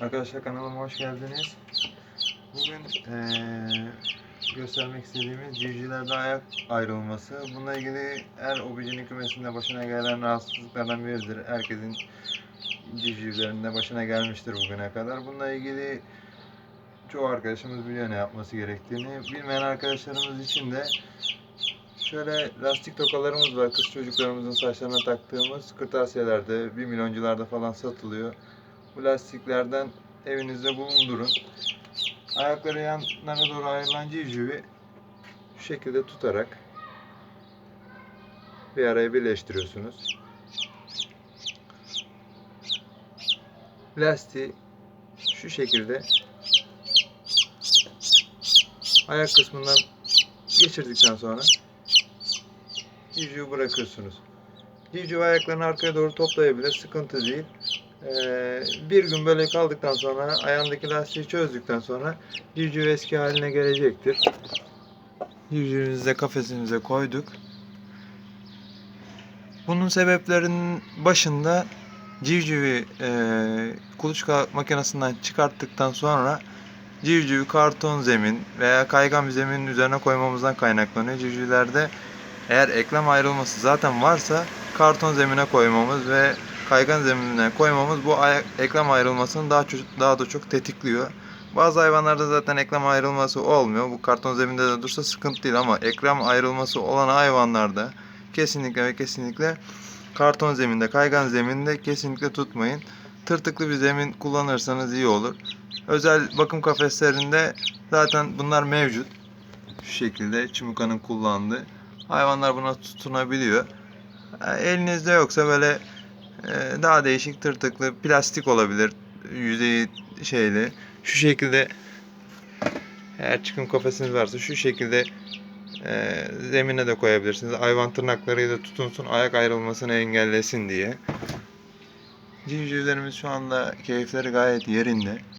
Arkadaşlar kanalıma hoş geldiniz. Bugün eee, göstermek istediğimiz civcivlerde ayak ayrılması. Bununla ilgili her obicinin kümesinde başına gelen rahatsızlıklardan biridir. Herkesin civcivlerinde başına gelmiştir bugüne kadar. Bununla ilgili çoğu arkadaşımız biliyor ne yapması gerektiğini. Bilmeyen arkadaşlarımız için de şöyle lastik tokalarımız var. Kız çocuklarımızın saçlarına taktığımız kırtasiyelerde, 1 milyoncularda falan satılıyor. Bu lastiklerden evinizde bulundurun. Ayakları yanlara doğru ayrılan civcivi şu şekilde tutarak bir araya birleştiriyorsunuz. Lastiği şu şekilde ayak kısmından geçirdikten sonra civcivi bırakıyorsunuz. Civciv ayaklarını arkaya doğru toplayabilir, sıkıntı değil. Ee, bir gün böyle kaldıktan sonra ayağındaki lastiği çözdükten sonra civciv eski haline gelecektir. Civcivimizi de kafesimize koyduk. Bunun sebeplerinin başında civcivi e, kuluçka makinesinden çıkarttıktan sonra civcivi karton zemin veya kaygan bir zeminin üzerine koymamızdan kaynaklanıyor. Civcivlerde eğer eklem ayrılması zaten varsa karton zemine koymamız ve kaygan zeminine koymamız bu eklem ayrılmasını daha çok, daha da çok tetikliyor. Bazı hayvanlarda zaten eklem ayrılması olmuyor. Bu karton zeminde de dursa sıkıntı değil ama eklem ayrılması olan hayvanlarda kesinlikle ve kesinlikle karton zeminde, kaygan zeminde kesinlikle tutmayın. Tırtıklı bir zemin kullanırsanız iyi olur. Özel bakım kafeslerinde zaten bunlar mevcut. Şu şekilde Çimuka'nın kullandığı. Hayvanlar buna tutunabiliyor. E, Elinizde yoksa böyle daha değişik tırtıklı plastik olabilir. Yüzeyi şeyli. Şu şekilde eğer çıkım kafesiniz varsa şu şekilde e, zemine de koyabilirsiniz. Hayvan tırnaklarıyla tutunsun ayak ayrılmasını engellesin diye. Civcivlerimiz şu anda keyifleri gayet yerinde.